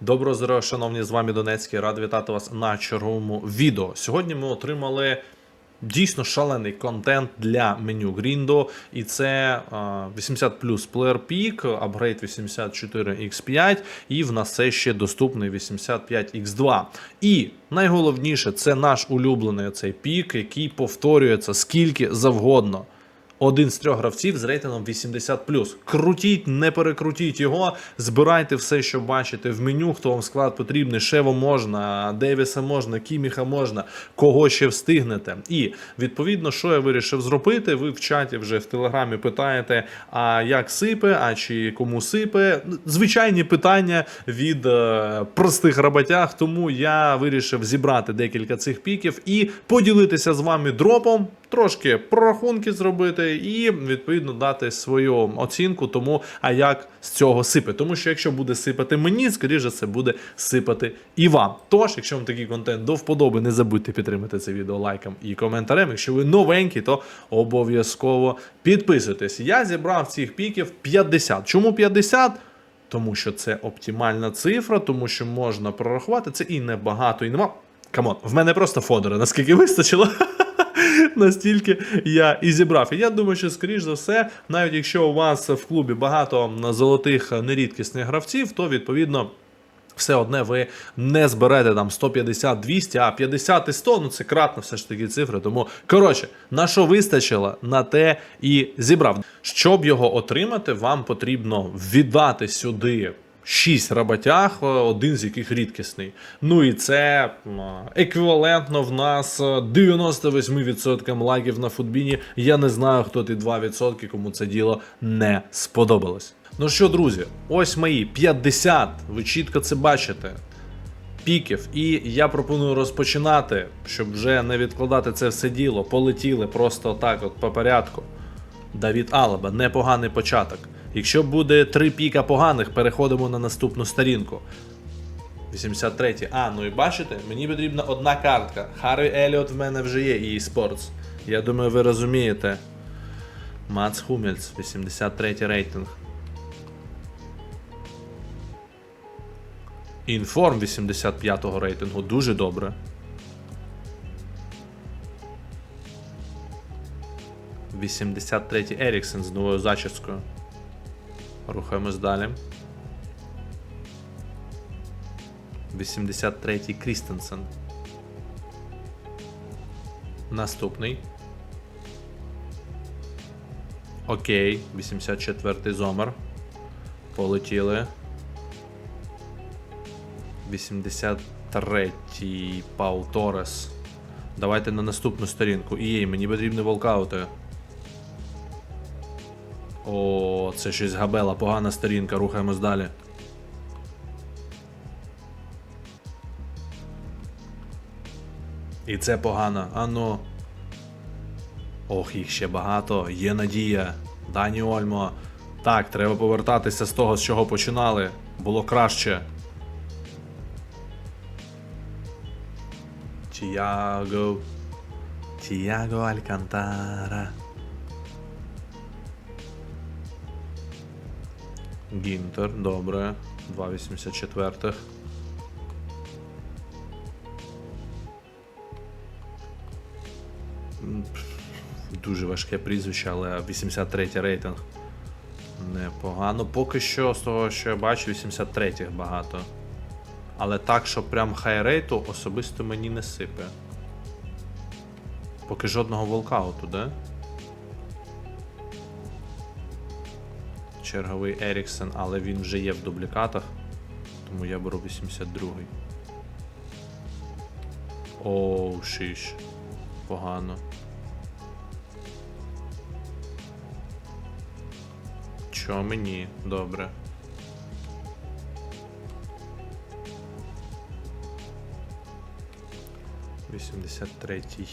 Доброго здоров'я, шановні, з вами Донецький. Радий вітати вас на черговому відео. Сьогодні ми отримали дійсно шалений контент для меню Гріндо, і це а, 80 плюс Player Peak, апгрейд 84X5, і в нас все ще доступний 85X2. І найголовніше, це наш улюблений цей пік, який повторюється скільки завгодно. Один з трьох гравців з рейтингом 80+. Крутіть, не перекрутіть його, збирайте все, що бачите в меню, хто вам склад потрібний, Шево можна, Девіса можна, Кіміха можна, кого ще встигнете. І відповідно, що я вирішив зробити, ви в чаті вже в телеграмі питаєте, а як сипе, а чи кому сипе. Звичайні питання від е, простих роботяг, тому я вирішив зібрати декілька цих піків і поділитися з вами дропом трошки прорахунки зробити і відповідно дати свою оцінку тому, а як з цього сипе. Тому що якщо буде сипати мені, скоріше це буде сипати і вам. Тож, якщо вам такий контент до вподоби, не забудьте підтримати це відео лайком і коментарем. Якщо ви новенький, то обов'язково підписуйтесь. Я зібрав цих піків 50. Чому 50? Тому що це оптимальна цифра, тому що можна прорахувати це і небагато, і нема. Камон, в мене просто фодери, наскільки вистачило. Настільки я і зібрав. І я думаю, що, скоріш за все, навіть якщо у вас в клубі багато золотих нерідкісних гравців, то відповідно. Все одне ви не зберете там 150, 200, а 50 і 100, ну це кратно все ж таки цифри. Тому, коротше, на що вистачило, на те і зібрав. Щоб його отримати, вам потрібно віддати сюди 6 роботяг, один з яких рідкісний. Ну і це еквівалентно в нас 98% лайків на футбіні. Я не знаю, хто ті 2%, кому це діло не сподобалось. Ну що, друзі, ось мої 50, ви чітко це бачите. Піків, і я пропоную розпочинати, щоб вже не відкладати це все діло. Полетіли просто так, от по порядку. Давід Алаба, непоганий початок. Якщо буде три піка поганих, переходимо на наступну сторінку. 83. А, ну і бачите, мені потрібна одна картка. Харві Еліот в мене вже є і eSports. Я думаю, ви розумієте. Мац Хумельц, 83 рейтинг. Інформ 85-го рейтингу, дуже добре. – 83-й Еріксен з новою зачіскою. Рухаємось далі. 83-й Крістенсен. Наступний. Окей, 84-й Зомер. Полетіли. 83-й Пау Торес. Давайте на наступну сторінку. І мені потрібні волкаути. О, це щось габела, погана сторінка, рухаємось далі. І це погано. Ану. Ох, їх ще багато. Є надія. Дані Ольмо. Так, треба повертатися з того, з чого починали. Було краще. Тіаго. Тіаго Алькантара. Гінтер, добре. 2,84. Дуже важке прізвище, але 83 рейтинг. Непогано. Поки що, з того, що я бачу, 83 багато. Але так, що прям хайрейту особисто мені не сипе. Поки жодного волкауту, да? Черговий Еріксен, але він вже є в дублікатах. Тому я беру 82-й. Оу, шиш. Погано. Чо мені? Добре. Вісімдесят третій.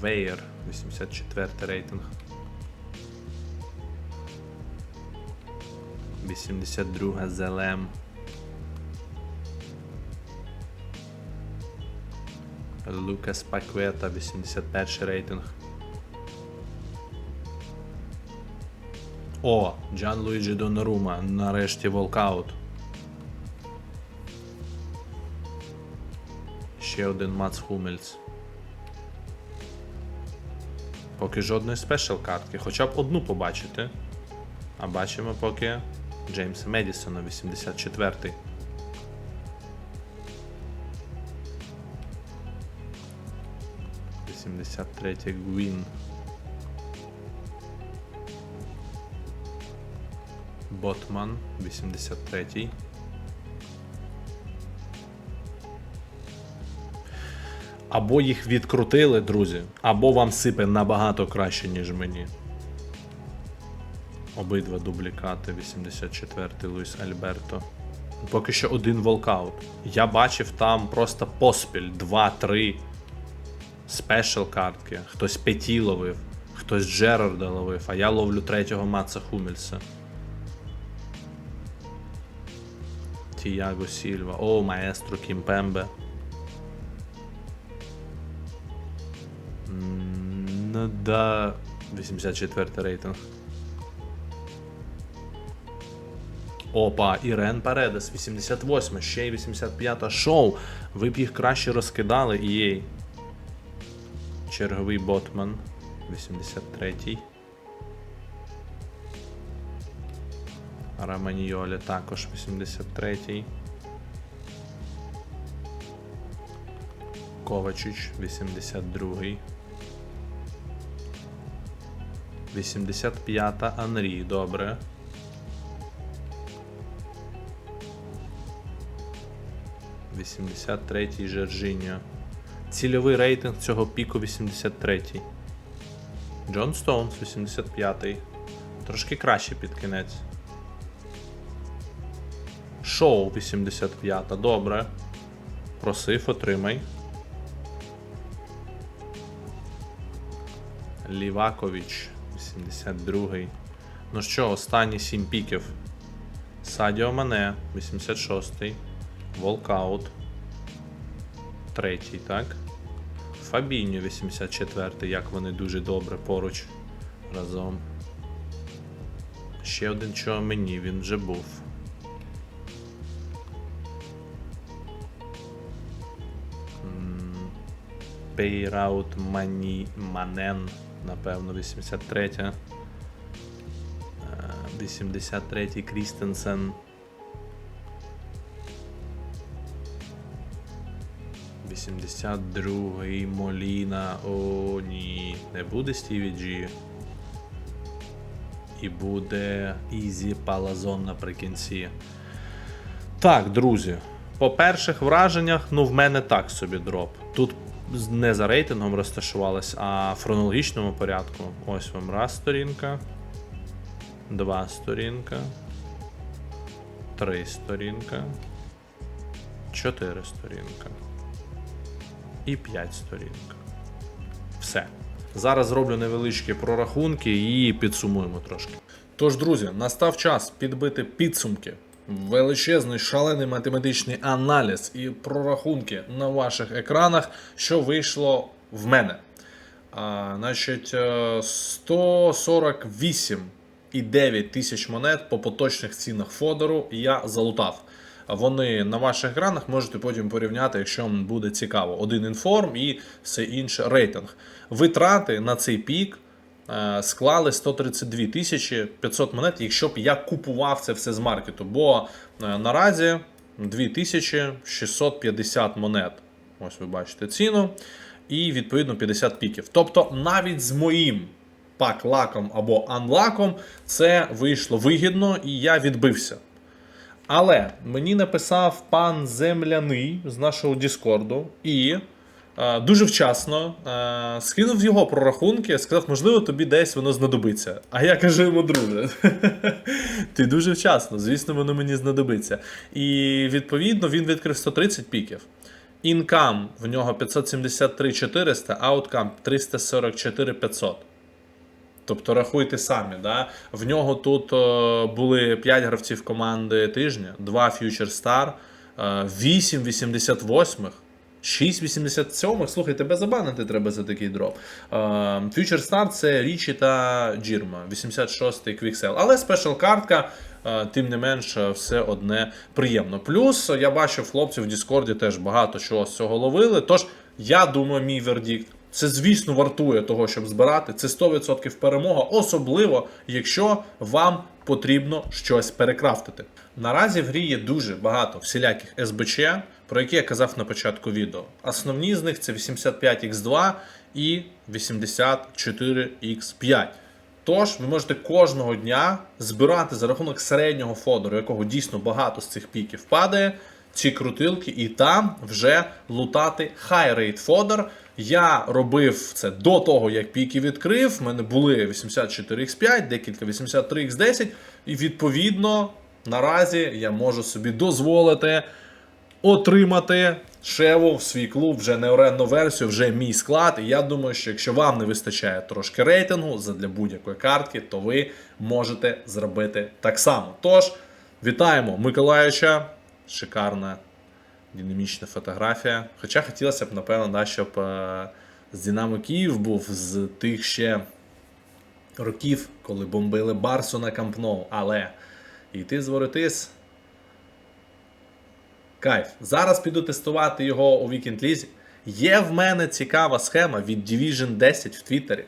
Вейер, 84 рейтинг. 82 Зелем. Лукас Паквета, 81 рейтинг. О, Джан Луїджі Донорума. Нарешті волкаут. Ще один Мац Хумельц. Поки жодної спешл картки, хоча б одну побачити. А бачимо поки Джеймса Медісона, 84-й. Вісімдесят третій Гвін. Ботман, 83-й. Або їх відкрутили, друзі, або вам сипе набагато краще, ніж мені. Обидва дублікати, 84-й Луїс Альберто. Поки що один волкаут. Я бачив там просто поспіль 2-3 спешл картки. Хтось Петі ловив, хтось Джерарда ловив, а я ловлю третього Маца Хумельса. Тіаго Сільва. О, маестро Кімпембе. Ну да. 84 рейтинг. Опа, Ірен Паредес, 88, ще й 85 шоу. Ви б їх краще розкидали, EA. Черговий Ботман, 83-й. Раманьйолі також 83-й. Ковачич 82-й. 85-та Анрі, добре. Вісімдесят третій Жоржиньо. Цільовий рейтинг цього піку 83-й. Джон Стоунс 85-й. Трошки краще під кінець. Шоу 85-та, добре. Просив, отримай. Лівакович 82. Ну що, останні 7 піків. Садіо Мане 86-й. Волкаут. Третій, так. Фабіньо 84, як вони дуже добре поруч разом. Ще один чого мені, він вже був. Пейраут Мані Манен, напевно, 83. Е, 83 Крістенсен. 82-й Моліна. О, ні. Не буде Стіві Джі. І буде Ізі Палазон наприкінці. Так, друзі. По перших враженнях, ну в мене так собі дроп. Тут не за рейтингом розташувалась, а в хронологічному порядку. Ось вам раз сторінка, два сторінка, три сторінка, чотири сторінка і п'ять сторінка. Все. Зараз зроблю невеличкі прорахунки і підсумуємо трошки. Тож, друзі, настав час підбити підсумки. Величезний шалений математичний аналіз і прорахунки на ваших екранах, що вийшло в мене. А, значить, е, 148,9 тисяч монет по поточних цінах фодеру я залутав. Вони на ваших екранах можете потім порівняти, якщо вам буде цікаво. Один інформ і все інше рейтинг. Витрати на цей пік е, склали 132 тисячі 500 монет, якщо б я купував це все з маркету. Бо е, наразі 2650 монет. Ось ви бачите ціну. І відповідно 50 піків. Тобто навіть з моїм пак-лаком або анлаком це вийшло вигідно і я відбився. Але мені написав пан Земляний з нашого Діскорду і е, дуже вчасно е, скинув його прорахунки, сказав, можливо, тобі десь воно знадобиться. А я кажу йому, друже, ти дуже вчасно, звісно, воно мені знадобиться. І відповідно він відкрив 130 піків. Інкам в нього 573 400, ауткам 344 500. Тобто рахуйте самі, да? в нього тут е, були 5 гравців команди тижня, 2 Future Star, е, 8 88-х, 6,87. Слухай, тебе забанити треба за такий дроп. Future Star це Річі та Джірма, 86-й Quicksell. Але спешл картка, тим не менш, все одне приємно. Плюс я бачив хлопців в Діскорді теж багато чого з цього ловили. Тож я думаю, мій вердикт. Це, звісно, вартує того, щоб збирати. Це 100% перемога, особливо, якщо вам потрібно щось перекрафтити. Наразі в грі є дуже багато всіляких СБЧ, про які я казав на початку відео. Основні з них це 85X2 і 84X5. Тож ви можете кожного дня збирати за рахунок середнього фодору, якого дійсно багато з цих піків падає, ці крутилки, і там вже лутати rate фодор. Я робив це до того, як піки відкрив. У мене були 84X5, декілька 83X10, і відповідно наразі я можу собі дозволити отримати шеву в свій клуб вже не орендну версію, вже мій склад. І я думаю, що якщо вам не вистачає трошки рейтингу для будь-якої картки, то ви можете зробити так само. Тож, вітаємо Миколаївича. Шикарна динамічна фотографія. Хоча хотілося б, напевно, да, щоб е, з Динамо Київ був з тих ще років, коли бомбили Барсу на Кампноу. Але йти з воротис Кайф. Зараз піду тестувати його у Weekend Лізі. Є в мене цікава схема від Division 10 в Твіттері,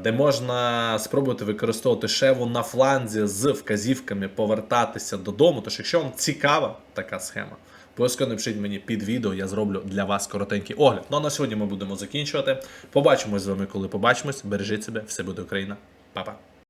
де можна спробувати використовувати шеву на фланзі з вказівками повертатися додому. Тож, якщо вам цікава така схема, обов'язково напишіть мені під відео, я зроблю для вас коротенький огляд. Ну а на сьогодні ми будемо закінчувати. Побачимось з вами, коли побачимось. Бережіть себе, все буде Україна. Па-па.